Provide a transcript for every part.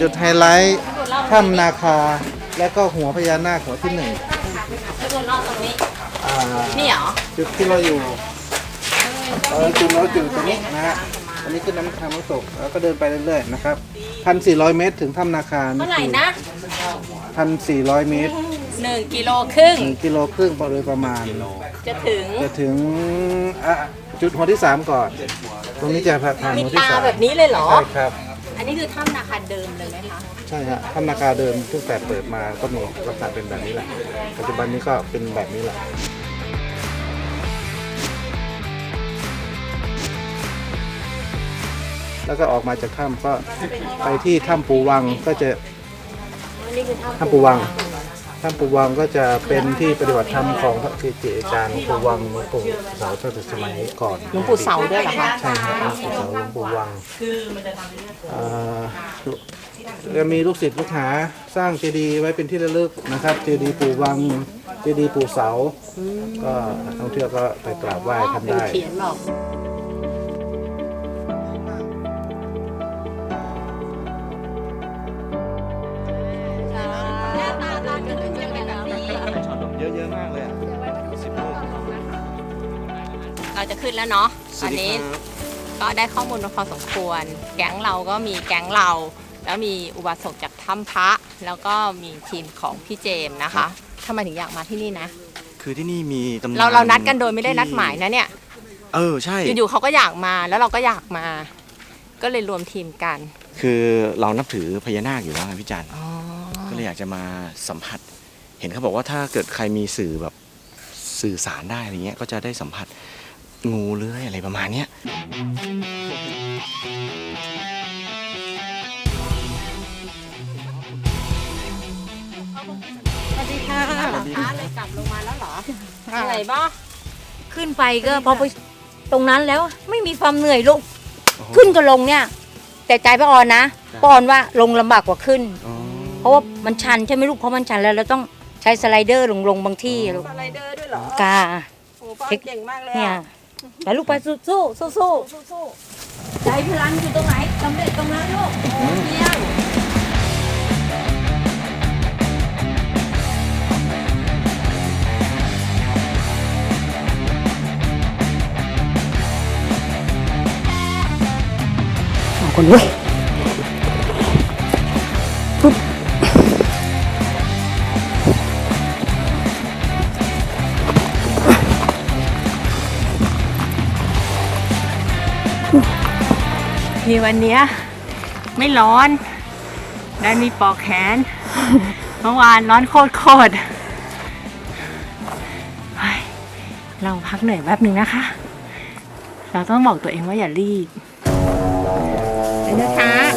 จุดไฮไลท์ถ้ำนาคา และก็หัวพญานาคหัวที่หนึ่งพี่ปูรอบตรงนี้ อ่านี่เหรอจุดที่เราอยู่เออจุดเราอยู่ตรงนี้นะฮะอันนี้คือน้ำทางน้ำตกแล้วก็เดินไปเรื่อยๆนะครับพันสี่ร้อยเมตรถึงถ้ำนาคาเท่าไหร่นะพันสี่ร้อยเมตรหนึ่งกิโลครึ่งหนึ่งกิโลครึ่งโดยประมาณ จะถึงจะถึงอะจุดหัวที่สามก่อน ตรงนี้จะผ่านมีหัวที่ตาสามแบบนี้เลยเหรอ ใช่ครับ อันนี้คือถ้ำนาคาเดิมเลยไหมคะ ใช่ฮะถ้ำนาคาเดิมตั้งแต่เปิดมาก็มีลักษณะเป็นแบบนี้แหละ ปัจจุบันนี้ก็เป็นแบบนี้แหละแล้วก็ออกมาจากถ้ำก็ไปที่ถ้ำปูวังก็จะอันนี้คือถ้ำปูวัง ถ้ำปูวังก็จะเป็นที่ปฏิบัติธรรมของพระเกจิอาจารย์หลวงปู่วังหลวงปู่เสาตั้งแต่สมัยก่อนหลวงปู่เสาด้วยเหรอคะใช่ครับหลวงปู่เสาหลวงปู่วังเอ่อจะมีลูกศิษย์ลูกหาสร้างเจดีย์ไว้เป็นที่ระลึกนะครับ เจดีย์ปู่วัง เจดีย์ปู่เสา ก็นักท่องเที่ยวก็ไปกราบไหว้ท่านเป็นได้ เขียนบอก เราจะขึ้นแล้วเนาะตอนนี้ก็ได้ข้อมูลมาพอสมควร แก๊งเราก็มีแก๊งเรา แล้วมีอุบาสกจากถ้ำพระ แล้วก็มีทีมของพี่เจมส์นะคะทำไมถึงอยากมาที่นี่นะ คือที่นี่มีตำนานเราเรานัดกันโดยไม่ได้นัดหมายนะเนี่ย เออใช่ อยู่ๆเขาก็อยากมาแล้วเราก็อยากมา ก็เลยรวมทีมกันคือเรานับถือพญานาคอยู่แล้วไงพี่จันอ๋อก็เลยอยากจะมาสัมผัส เห็นเขาบอกว่าถ้าเกิดใครมีสื่อแบบสื่อสารได้อะไรเงี้ยก็จะได้สัมผัส งูเลื้อยอะไรประมาณเนี้ยสวัสดีค่ะเลยกลับลงมาแล้วเหรอเหนื่อยป่ะขึ้นไปก็พอไปตรงนั้นแล้วไม่มีความเหนื่อยลูกขึ้นก็ลงเนี่ย แต่ใจป้าออนนะป้าออนว่าลงลำบากกว่าขึ้นอ๋อเพราะว่ามันชันใช่ไหมลูกเพราะมันชันแล้วเราต้องใช้สไลเดอร์ลงลงบางที่ลูกสไลเดอร์ด้วยเหรอกาโอ้ป้าเก่งมากเลยเนี่ยอะ ไปลูกไปสู้สู้สู้สู้สู้ใจพลังอยู่ตรงไหนสำเร็จตรงนั้นลูกเยี่ยมสองคนเว้ยีวันเนี้ยไม่ร้อน ได้มีปอกแขน เมื่อวานร้อนโคตรโคตรเราพักเหนื่อยแป๊บหนึ่งนะคะ เราต้องบอกตัวเองว่าอย่ารีบนะคะ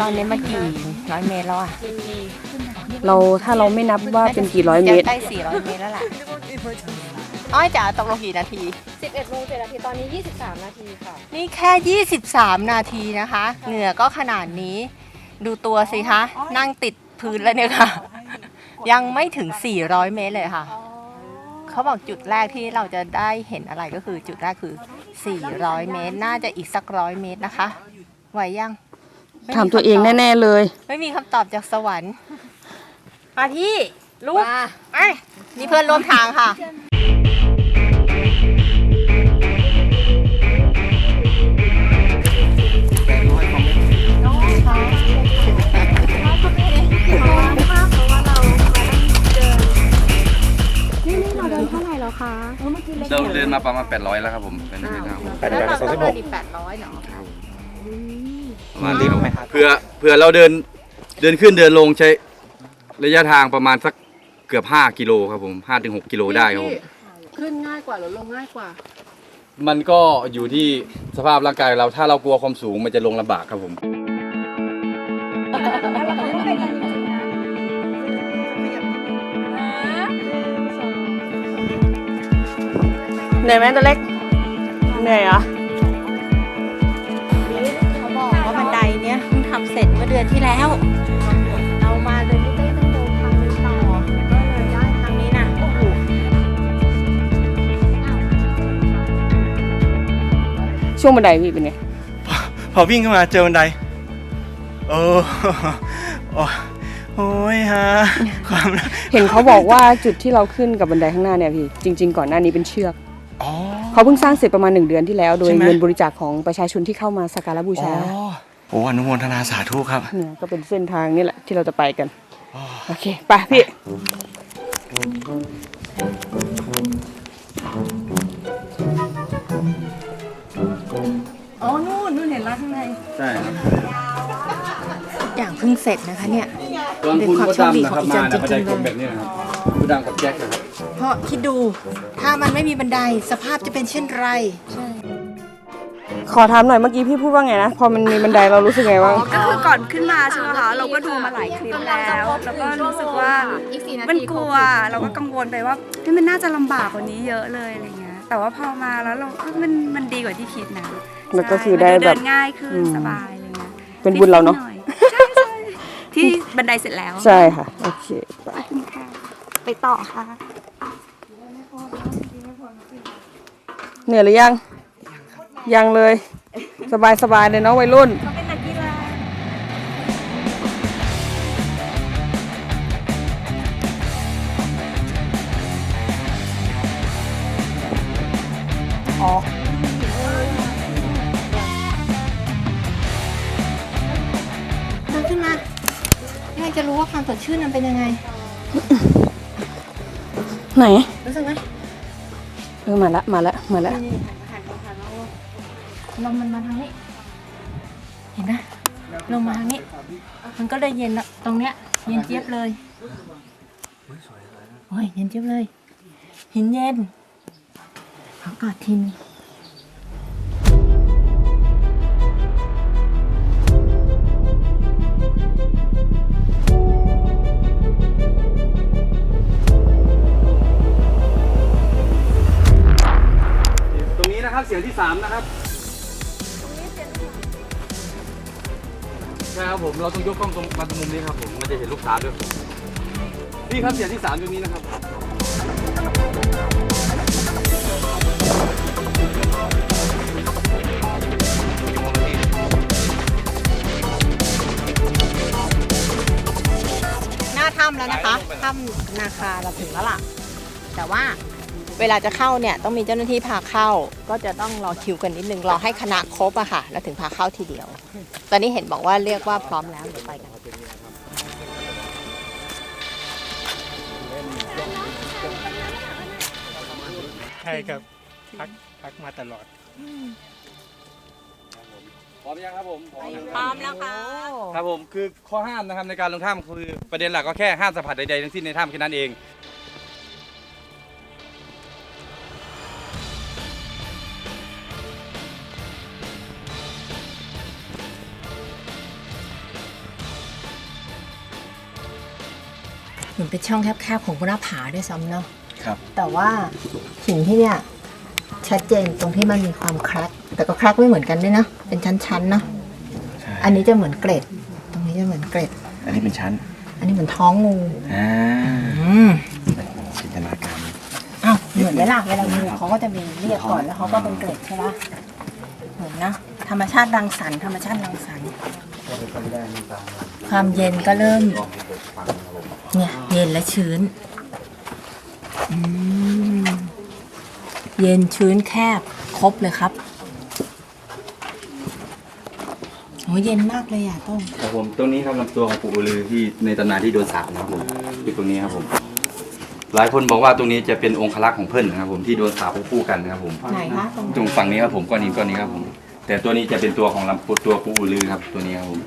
ตอนนี้มากี่ร้อยเมตรแล้วอะเราถ้าเราไม่นับว่าเป็นกี่ร้อยเมตร จะได้สี่ร้อยเมตรแล้วแหละอ้อยจ๋าตกลงกี่นาที 11โมง7นาทีตอนนี้ 23 นาทีค่ะ นี่แค่ 23 นาทีนะคะ เหงื่อก็ขนาดนี้ ดูตัวสิคะ นั่งติดพื้นแล้วเนี่ยค่ะ ยังไม่ถึง 400 เมตรเลยค่ะ เขาบอกจุดแรกที่เราจะได้เห็นอะไรก็คือจุดแรกคือ 400 เมตร น่าจะอีกสักร้อยเมตรนะคะ ไหวยัง ไถามตัวเองแน่ ๆ เลย ไม่มีคำตอบจากสวรรค์มาพี่ลูกไอ้ยนี่เพื่อนร่วมทางค่ะ เราเดินมาประมาณ800 แล้วครับผมเป็นเป็นทางผม แปดร้อยสองสิบหก แปดร้อยเนาะ ประมาณนี้เพื่อเพื่อเราเดินเดินขึ้นเดินลงใช้ระยะทางประมาณสักเกือบ 5 กิโลครับผม5ถึง6กิโลได้ครับผมขึ้นง่ายกว่าหรือลงง่ายกว่า มันก็อยู่ที่สภาพร่างกายเราถ้าเรากลัวความสูงมันจะลงลำบากครับผมเหนื่อยไหมตัวเล็กเหนื่อยเหรอ สร็จเมื่อเดือนที่แล้ว เรามาเลยไม่ได้ต้องเดินทางไปต่อก็เลยได้ทางนี้นะโอ้โหช่วงบันไดพี่เป็นไงพอวิ่งขึ้นมาเจอบันไดโอ้โอ้โอ้ยฮะความเห็นเขาบอกว่าจุดที่เราขึ้นกับบันไดข้างหน้าเนี่ยพี่ จริง ๆ ก่อนหน้านี้เป็นเชือกอ๋อเขาเพิ่งสร้างเสร็จประมาณหนึ่งเดือนที่แล้ว โดยใช่ไหมเงินบริจาคของประชาชนที่เข้ามาสักการะบูอ๋อชา โอ้อนุโมทนาสาธุครับเนี่ยก็เป็นเส้นทางนี่แหละที่เราจะไปกัน โอเค ไปพี่ อ๋อ นู่นนู่นเห็นร้านข้างใน ใช่ครับทุกอย่างเพิ่งเสร็จนะคะเนี่ย ตอนคุณเป็นความก็โชคดีดำนะขคองรับอีจัมานเนี่ยจริบันไดงๆกลมเลยแบบนี้นะครับคุณดำกับแจ็คนะครับ เพราะคิดดูถ้ามันไม่มีบันไดสภาพจะเป็นเช่นไร ขอถามหน่อยเมื่อกี้พี่พูดว่าไงนะ พอมันมีบันไดเรารู้สึกไงบ้าง ก็คือก่อนขึ้นมาใช่ไหมคะเราก็ดูมาหลายคลิปแล้ว แล้วก็รู้สึกว่ามันกลัวเราก็กังวลไปว่าเฮ้ยมันน่าจะลำบากกว่านี้เยอะเลยอะไรเงี้ย แต่ว่าพอมาแล้วเราเอ้ยมันมันดีกว่าที่คิดนะมันก็คือใช่ได้มันแบบเดินง่ายขึ้นอืมสบายอะไรเงี้ยเป็นบุญเราเนาะนิดหอยใช่ใช่ที่บันไดเสร็จแล้ว ใช่ค่ะ โอเคไปขอบคุณค่ะไปต่อค่ะ เหนื่อยหรือยัง ยังเลย สบายสบายๆเลยเนาะวัยรุ่นเดินขึ้นมาอยากจะรู้ว่าความสดชื่นมันเป็นยังไง ไหน รู้สึกไหมเออมาละมาละมาละ นี่หันมาหันมา ลมมันมาทางนี้ เห็นไหมลมมาทางนี้ มันก็เลยเย็นอะตรงเนี้ย เย็นเจี๊ยบเลยโอ้ยเย็นเจี๊ยบเลย หินเย็นขอกอดทีนงตรงนี้นะครับเสียงที่สามนะครับ ผมเราต้องยกกล้องตรงมาตรงมุมนี้ครับผมมันจะเห็นลูกตาด้วยนี่ครับเสียงที่สามตรงนี้นะครับหน้าถ้ำแล้วนะคะถ้ำนาคาเราถึงแล้วล่ะ แต่ว่า เวลาจะเข้าเนี่ยต้องมีเจ้าหน้าที่พาเข้า ก็จะต้องรอคิวกันนิดนึงรอให้คณะครบอะค่ะ แล้วถึงพาเข้าทีเดียว ตอนนี้เห็นบอกว่าเรียกว่าพร้อมแล้วเดี๋ยวไปกันใช่ครับพักพักมาตลอดพร้อมยังครับผมพร้อมยังพร้อมแล้วค่ะครับผมคือข้อห้ามนะครับในการลงถ้ำคือประเด็นหลักก็แค่ห้ามสัมผัสใดๆทั้งสิ้นในถ้ำแค่นั้นเอง นเป็นช่องแคบๆของหน้าผาด้วยซ้ำเนาะครับ แต่ว่าหินที่เนี่ยชัดเจนตรงที่มันมีความแครกแต่ก็แครกไม่เหมือนกันด้วยนะเป็นชั้นๆเนาะใช่อันนี้จะเหมือนเกร็ด ตรงนี้จะเหมือนเกร็ด อันนี้เป็นชั้นอันนี้เหมือนท้องงูอ่าอืมจินตนาการอ้าวเหมือนไหมล่ะเวลางูเขาก็จะมีเรียกก่อนแล้วเขาก็เป็นเกร็ดใช่ปะเหมือนนะธรรมชาติรังสรรค์ธรรมชาติรังสรรค์ ความเย็นก็เริ่ม เนี่ย เย็นและชื้นอืมเย็นชื้นแคบ ครบเลยครับโอ้เย็นมากเลยอะต้งครับผมตรงนี้ครับลำตัวของปู่อือลือที่ในตำนานที่โดนสาปนะครับผมที่ตรงนี้ครับผม หลายคนบอกว่าตรงนี้จะเป็นองครักษ์ของเพิ่นนะครับผมที่โดนสาปคู่กันนะครับผมไหนคะตรงตรงฝั่งนี้ครับผมก้อนนี้ก้อนนี้ครับผม แต่ตัวนี้จะเป็นตัวของลำตัวปู่อือลือครับ ตัวนี้ครับผม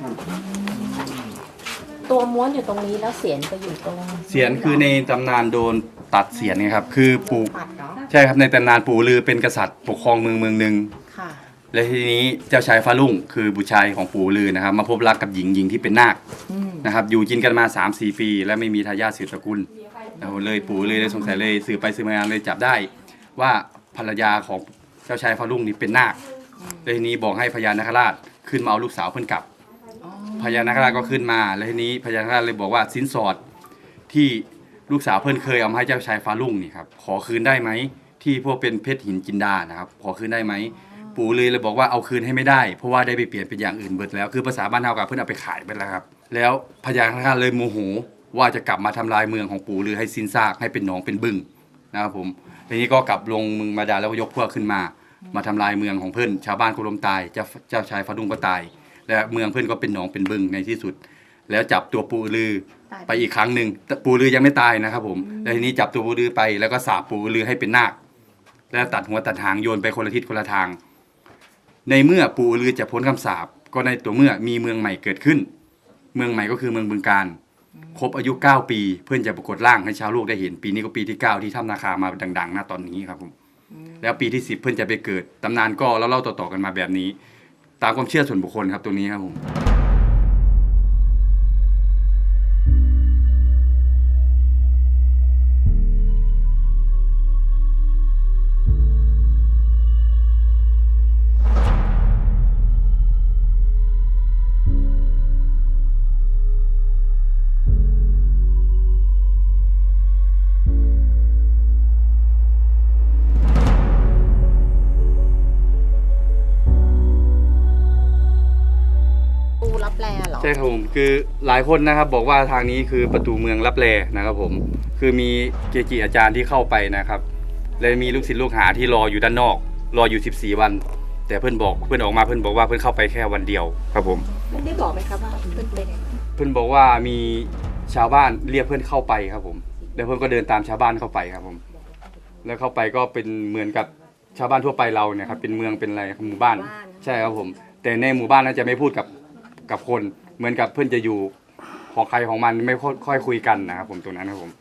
ตัวม้วนอยู่ตรงนี้แล้วเสียนไปอยู่ตรงเสียนคือในตำนานโดนตัดเสียนไงครับ คือปู่ปัดเนาะใช่ครับในตำนานปู่อือลือเป็นกษัตริย์ปกครองเมืองเมืองหนึ่งค่ะและทีนี้เจ้าชายฟ้ารุ่งคือบุตรชายของปู่อือลือนะครับ มาพบรักกับหญิงหญิงที่เป็นนาคอืมนะครับ อยู่กินกันมา 3-4 ปี และไม่มีทายาทสืบตระกูลแล้วเลยปู่อือลือเลยสงสัยเลยสืบไปสืบมาเลยจับได้ ว่าภรรยาของเจ้าชายฟ้ารุ่งนี่เป็นนาค แล้วทีนี้บอกให้พญานาคราชขึ้นมาเอาลูกสาวเพิ่นกลับ พญานาคราชก็ขึ้นมา แล้วทีนี้พญานาคราชเลยบอกว่าสินสอดที่ลูกสาวเพื่อนเคยเอามาให้เจ้าชายฟ้าลุ่งนี่ครับขอคืนได้ไหมที่พวกเป็นเพชรหินจินดานะครับขอคืนได้ไหมปู่เลยเลยบอกว่าเอาคืนให้ไม่ได้ เพราะว่าได้ไปเปลี่ยนเป็นอย่างอื่นเบิดแล้วคือภาษาบ้านเฮากับเพื่อนเอาไปขายไปแล้วครับ แล้วพญานาคราชเลยโมโหว่าจะกลับมาทำลายเมืองของปู่ลือให้สิ้นซากให้เป็นหนองเป็นบึ้งนะครับผมทีนี้ก็กลับลงเมืองมาดาแล้วก็ยกพวกขึ้นมา มาทำลายเมืองของเพื่อนชาวบ้านก็ล้มตายเจ้าเจ้าชายฟ้าดุงก็ตาย และเมืองเพื่อนก็เป็นหนองเป็นบึงในที่สุด แล้วจับตัวปูลือไปอีกครั้งหนึ่งแต่ปูลือยังไม่ตายนะครับผมแล้วทีนี้จับตัวปูลือไปแล้วก็สาบปูลือให้เป็นนาคแล้วตัดหัวตัดหางโยนไปคนละทิศคนละทาง ในเมื่อปูลือจะพ้นคำสาปก็ในตัวเมื่อมีเมืองใหม่เกิดขึ้น เมืองใหม่ก็คือเมืองบึงการครบอายุ 9 ปี เพื่อนจะปรากฏร่างให้ชาวโลกได้เห็น ปีนี้ก็ปีที่ 9 ที่ถ้ำนาคามาดังๆณตอนนี้ครับผม แล้วปีที่ 10 เพื่อนจะไปเกิดตำนานก็เล่าๆต่อๆกันมาแบบนี้ ตามความเชื่อส่วนบุคคลครับตัวนี้ครับผม ใช่ครับผมคือหลายคนนะครับบอกว่าทางนี้คือประตูเมืองรับแลนะครับผม คือมีเกจิอาจารย์ที่เข้าไปนะครับและมีลูกศิษย์ลูกหาที่รออยู่ด้านนอก รออยู่ 14 วัน แต่เพื่อนบอกเพื่อนออกมาเพื่อนบอกว่าเพื่อนเข้าไปแค่วันเดียวครับผมไม่ได้บอกไหมครับว่าเพื่อนเป็นเพื่อนบอกว่ามีชาวบ้านเรียกเพื่อนเข้าไปครับผม แล้วเพื่อนก็เดินตามชาวบ้านเข้าไปครับผม แล้วเข้าไปก็เป็นเหมือนกับชาวบ้านทั่วไปเราเนี่ยครับเป็นเมืองเป็นอะไรหมู่บ้านใช่ครับผม แต่ในหมู่บ้านนั้นจะไม่พูดกับกับคน เหมือนกับเพื่อนจะอยู่ของใครของมันไม่ค่อยคุยกันนะครับผมตรงนั้นครับผม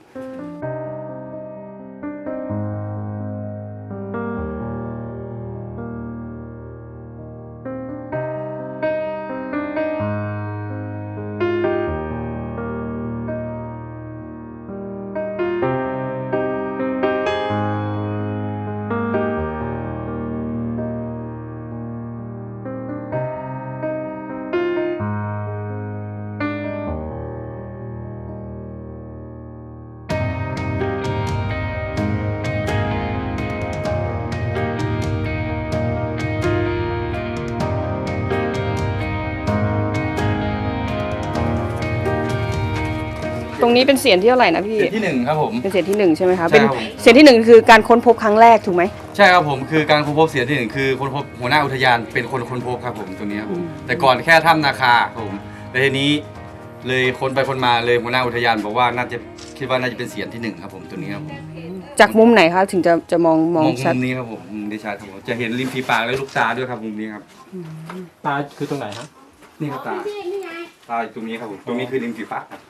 รงนี้เป็นเสียงที่เท่าไหร่นะพี่เสียงที่หนึ่งครับผม เป็นเสียงที่หนึ่งใช่ไหมคะ ใช่เป็นครับผมเสียงที่หนึ่งคือการค้นพบครั้งแรกถูกไหมใช่ครับผมคือการค้นพบเสียงที่หนึ่งคือคนพบหัวหน้าอุทยานเป็นคนค้นพบครับผมตรงนี้ครับผมแต่ก่อนแค่ถ้ำนาคาครับผมแต่ทีนี้เลยคนไปคนมาเลยหัวหน้าอุทยานบอกว่าน่าจะคิดว่าน่าจะเป็นเสียงที่หนึ่งครับผมตัวนี้ครับผมจากมุมไหนคะถึงจะจะมองมมอองงชัด มุมนี้ครับผมมุมที่ชัดครับผมจะเห็นริมฝีปากและลูกตาด้วยครับมุมนี้ครับตาคือตรงไหนฮะนี่ครับตาตาอยู่ตรงนี้ครับผมตรงนี้คือริมฝีปากครับ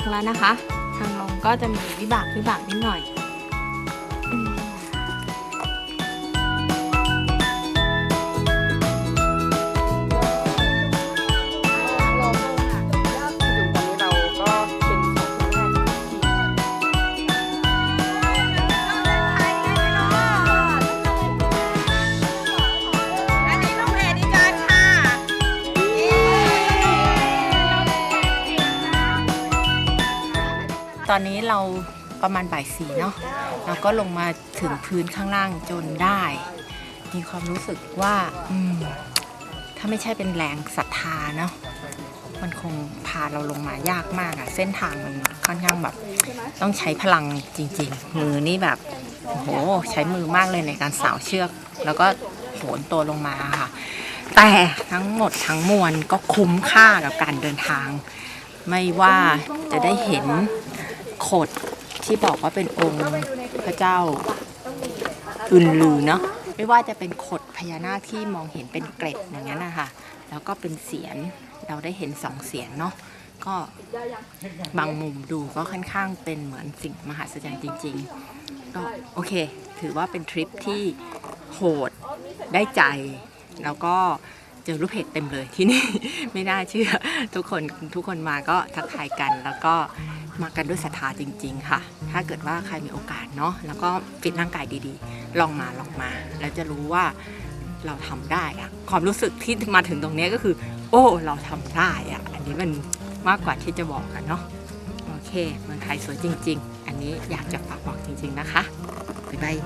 กแล้วนะคะ ทางลงก็จะมีวิบากวิบากนิดหน่อย ตอนนี้เราประมาณบ่ายสี่เนาะเราก็ลงมาถึงพื้นข้างล่างจนได้ มีความรู้สึกว่าอืมถ้าไม่ใช่เป็นแรงศรัทธาเนาะมันคงพาเราลงมายากมากอะเส้นทางมันค่อนข้างแบบ ต้องใช้พลังจริง ๆ มือนี่แบบโอ้โหใช้มือมากเลยในการสาวเชือก แล้วก็โหนตัวลงมาค่ะ แต่ทั้งหมดทั้งมวลก็คุ้มค่ากับการเดินทาง ไม่ว่าจะได้เห็น ขดที่บอกว่าเป็นองค์พระเจ้าอึนลือเนาะไม่ว่าจะเป็นขดพญานาคที่มองเห็นเป็นเกร็ดอย่างนั้นนะคะแล้วก็เป็นเสียนเราได้เห็นสองเสียนเนาะก็บางมุมดูก็ค่อนข้างเป็นเหมือนสิ่งมหัศจรรย์จริง ๆ ก็โอเค ถือว่าเป็นทริปที่โหดได้ใจ แล้วก็ เจอรูปเพจเต็มเลยที่นี่ ไม่น่าเชื่อ ทุกคนทุกคนมาก็ทักทายกันแล้วก็มากันด้วยศรัทธาจริง ๆ ค่ะ ถ้าเกิดว่าใครมีโอกาสเนาะแล้วก็ฟิตร่างกายดีๆ ลองมาลองมาแล้วจะรู้ว่าเราทำได้อะความรู้สึกที่มาถึงตรงนี้ก็คือ โอ้ เราทำได้อะอันนี้มันมากกว่าที่จะบอกกันเนาะโอเคเมืองไทยสวยจริง ๆ อันนี้อยากจะฝากบอกจริง ๆนะคะบ๊ายบาย